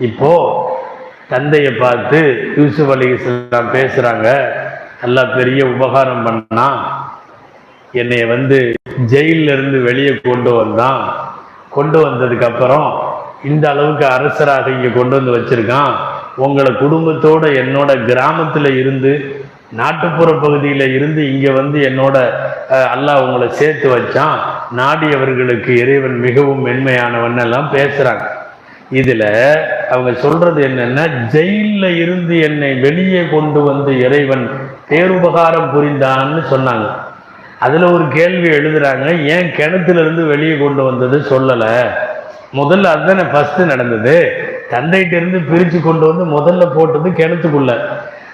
இப்போ தந்தையை பார்த்து யூசுப் அலி இஸ்லாம் பேசுகிறாங்க நல்லா பெரிய உபகாரம் பண்ணா என்னை வந்து ஜெயில்ல இருந்து வெளியே கொண்டு வந்தான். கொண்டு வந்ததுக்கப்புறம் இந்த அளவுக்கு அரசராக இங்கே கொண்டு வந்து வச்சுருக்கான். உங்களை குடும்பத்தோட என்னோட கிராமத்தில் இருந்து நாட்டுப்புற பகுதியில் இருந்து இங்கே வந்து என்னோட அல்லாஹ் உங்களை சேர்த்து வச்சான். நாடியவர்களுக்கு இறைவன் மிகவும் மென்மையானவன் எல்லாம் பேசுகிறாங்க இதுல அவங்க சொல்றது என்னன்னா ஜெயிலில் இருந்து என்னை வெளியே கொண்டு வந்து இறைவன் பேருபகாரம் புரிந்தான்னு சொன்னாங்க. அதுல ஒரு கேள்வி எழுதுறாங்க ஏன் கிணத்துல இருந்து வெளியே கொண்டு வந்தது சொல்லல? முதல்ல அதுதானே ஃபர்ஸ்ட் நடந்தது. தந்தைகிட்ட இருந்து பிரிச்சு கொண்டு வந்து முதல்ல போட்டது கிணத்துக்குள்ள.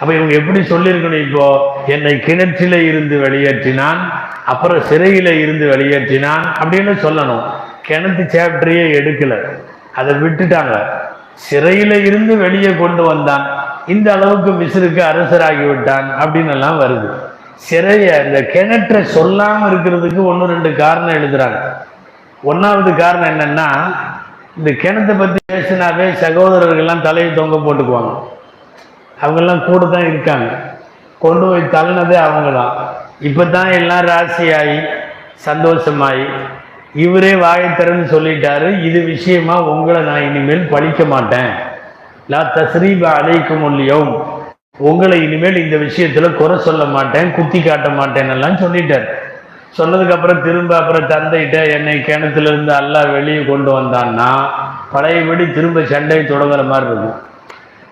அப்ப இவங்க எப்படி சொல்லியிருக்கணும் இப்போ? என்னை கிணற்றில இருந்து வெளியேற்றினான் அப்புறம் சிறையில இருந்து வெளியேற்றினான் அப்படின்னு சொல்லணும். கிணத்து சாப்டரையே எடுக்கல. அதை விட்டுட்டாங்க. சிறையில இருந்து வெளியே கொண்டு வந்தான். இந்த அளவுக்கு மிஸ்ருக்கு அரசராகி விட்டான் அப்படின்னு எல்லாம் வருது. சிறைய இந்த கிணற்றை சொல்லாமல் இருக்கிறதுக்கு ஒன்று ரெண்டு காரணம் எழுதுறாங்க. ஒன்றாவது காரணம் என்னன்னா இந்த கிணத்தை பற்றி பேசினாவே சகோதரர்கள்லாம் தலையை தொங்க போட்டுக்குவாங்க. அவங்கெல்லாம் கூட தான் இருக்காங்க. கொண்டு போய் தள்ளினதே அவங்க தான் இப்போ தான் எல்லாம் ராசியாகி சந்தோஷமாயி இவரே வாயை சொல்லிட்டாரு. இது விஷயமா உங்களை நான் இனிமேல் பழிக்க மாட்டேன். லா தஸ்ரீப அழைக்கும் ஒல்லியும் உங்களை இனிமேல் இந்த விஷயத்துல குறை சொல்ல மாட்டேன் குத்தி காட்ட மாட்டேன் எல்லாம் சொல்லிட்டார். சொன்னதுக்கு அப்புறம் திரும்ப அப்புறம் தந்தைகிட்ட என்னை கிணத்துல இருந்து அல்லா வெளியே கொண்டு வந்தான்னா பழையபடி திரும்ப சண்டை தொடங்குற மாதிரி இருக்கும்.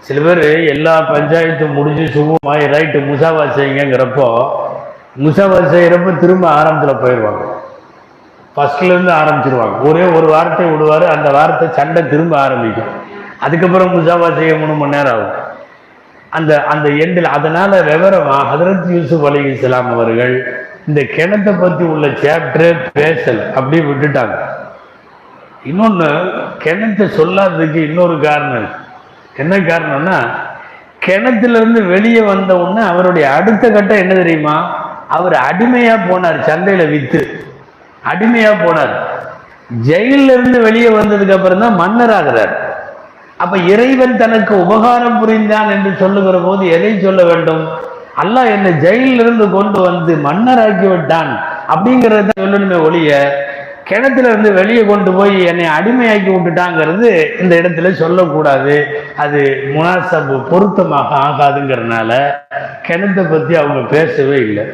சில பேர் எல்லா பஞ்சாயத்தும் முடிஞ்சு சுகமாய் ரைட்டு முசாவா செய்யுங்கிறப்போ முசாவா செய்கிறப்ப திரும்ப ஆரம்பத்தில் போயிடுவாங்க ஃபஸ்ட்லேருந்து ஆரம்பிச்சிருவாங்க. ஒரே ஒரு வார்த்தை விடுவார் அந்த வார்த்தை சண்டை திரும்ப ஆரம்பிக்கும். அதுக்கப்புறம் முசாவா செய்ய மூணு மணி நேரம் ஆகும். அந்த அந்த எண்டில் அதனால் விவரமாக ஹதரத் யூசுப் அலி இஸ்லாம் அவர்கள் இந்த கிணத்தை பற்றி உள்ள சாப்டரே பேசல். அப்படியே விட்டுட்டாங்க. இன்னொன்று கிணத்தை சொல்லாததுக்கு இன்னொரு காரணம். என்ன காரணம்னா கிணத்துலேருந்து வெளியே வந்த உடனே அவருடைய அடுத்த கட்டம் என்ன தெரியுமா? அவர் அடிமையாக போனார் சந்தையில் விற்று அடிமையா போனார். ஜெயிலில் இருந்து வெளியே வந்ததுக்கு அப்புறம் தான் மன்னர் ஆகிறார். அப்ப இறைவன் தனக்கு உபகாரம் புரிந்தான் என்று சொல்லுகிற போது எதை சொல்ல வேண்டும்? அல்லாஹ் என்னை ஜெயிலிருந்து கொண்டு வந்து மன்னராக்கி விட்டான் அப்படிங்கிறத சொல்லணுமே ஒழிய கிணத்துல இருந்து வெளியே கொண்டு போய் என்னை அடிமையாக்கி விட்டுட்டாங்கிறது இந்த இடத்துல சொல்லக்கூடாது. அது முனாசபு பொருத்தமாக ஆகாதுங்கிறதுனால கிணத்தை பத்தி அவங்க பேசவே இல்லை.